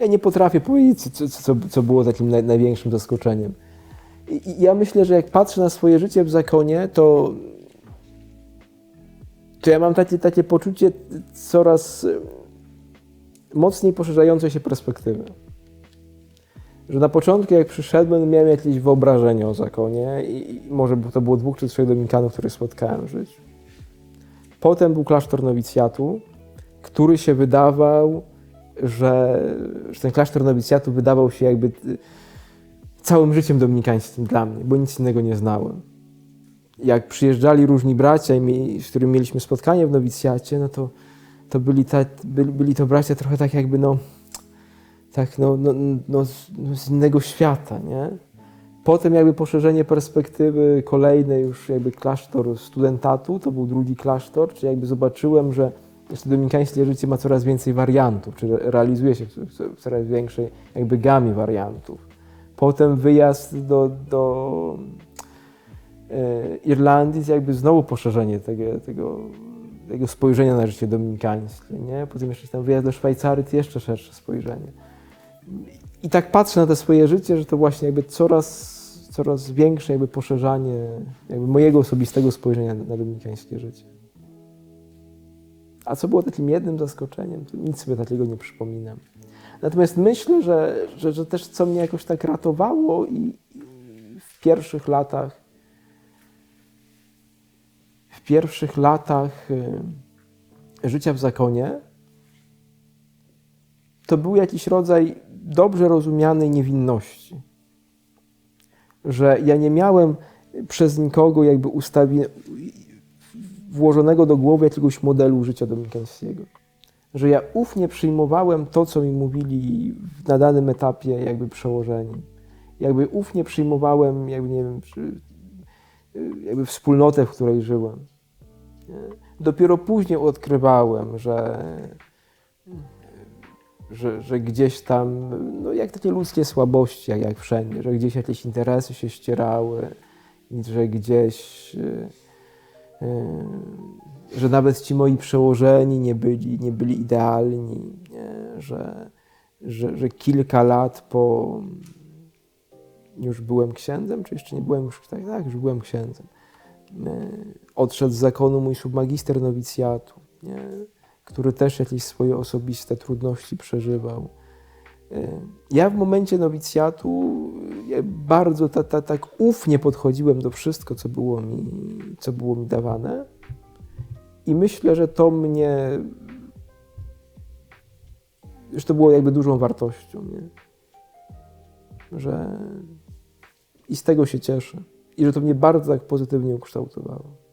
Ja nie potrafię powiedzieć, co, co, co było takim naj, największym zaskoczeniem. I, ja myślę, że jak patrzę na swoje życie w zakonie, to, to ja mam takie, takie poczucie coraz mocniej poszerzającej się perspektywy. Że na początku, jak przyszedłem, miałem jakieś wyobrażenie o zakonie i, może to było dwóch czy trzech dominikanów, których spotkałem w życiu. Potem był klasztor nowicjatu, który się wydawał, że, że ten klasztor nowicjatu wydawał się jakby y, całym życiem dominikańskim dla mnie, bo nic innego nie znałem. Jak przyjeżdżali różni bracia, z którymi mieliśmy spotkanie w nowicjacie, no to, to byli, ta, byli, byli to bracia trochę tak jakby no, tak no, no, no, z- no z innego świata, nie? Potem jakby poszerzenie perspektywy kolejne już jakby klasztor studentatu, to był drugi klasztor, czyli jakby zobaczyłem, że jeszcze dominikańskie życie ma coraz więcej wariantów, czy re- realizuje się w, coraz większej jakby gamie wariantów. Potem wyjazd do, do e, Irlandii, jakby znowu poszerzenie tego, tego, tego spojrzenia na życie dominikańskie, nie? Potem jeszcze tam wyjazd do Szwajcarii, to jeszcze szersze spojrzenie. I tak patrzę na to swoje życie, że to właśnie jakby coraz, coraz większe jakby poszerzanie jakby mojego osobistego spojrzenia na, na dominikańskie życie. A co było takim jednym zaskoczeniem, to nic sobie takiego nie przypominam. Natomiast myślę, że, że, że też co mnie jakoś tak ratowało i, i w pierwszych latach w pierwszych latach y, życia w zakonie to był jakiś rodzaj dobrze rozumianej niewinności. Że ja nie miałem przez nikogo jakby włożonego do głowy jakiegoś modelu życia dominikańskiego. Że ja ufnie przyjmowałem to, co mi mówili na danym etapie jakby przełożeni. Jakby ufnie przyjmowałem, jakby nie wiem, jakby wspólnotę, w której żyłem. Dopiero później odkrywałem, że że, że gdzieś tam, no jak takie ludzkie słabości, jak, jak wszędzie, że gdzieś jakieś interesy się ścierały, że gdzieś, y, y, że nawet ci moi przełożeni nie byli, nie byli idealni, nie? Że, że, że kilka lat po, już byłem księdzem, czy jeszcze nie byłem już, tak, tak już byłem księdzem, y, odszedł z zakonu mój submagister nowicjatu, nie? Który też jakieś swoje osobiste trudności przeżywał. Y, Ja w momencie nowicjatu ja bardzo ta, ta, tak ufnie podchodziłem do wszystko, co było, mi, co było mi dawane. I myślę, że to mnie, że to było jakby dużą wartością, nie? Że i z tego się cieszę. I że to mnie bardzo tak pozytywnie ukształtowało.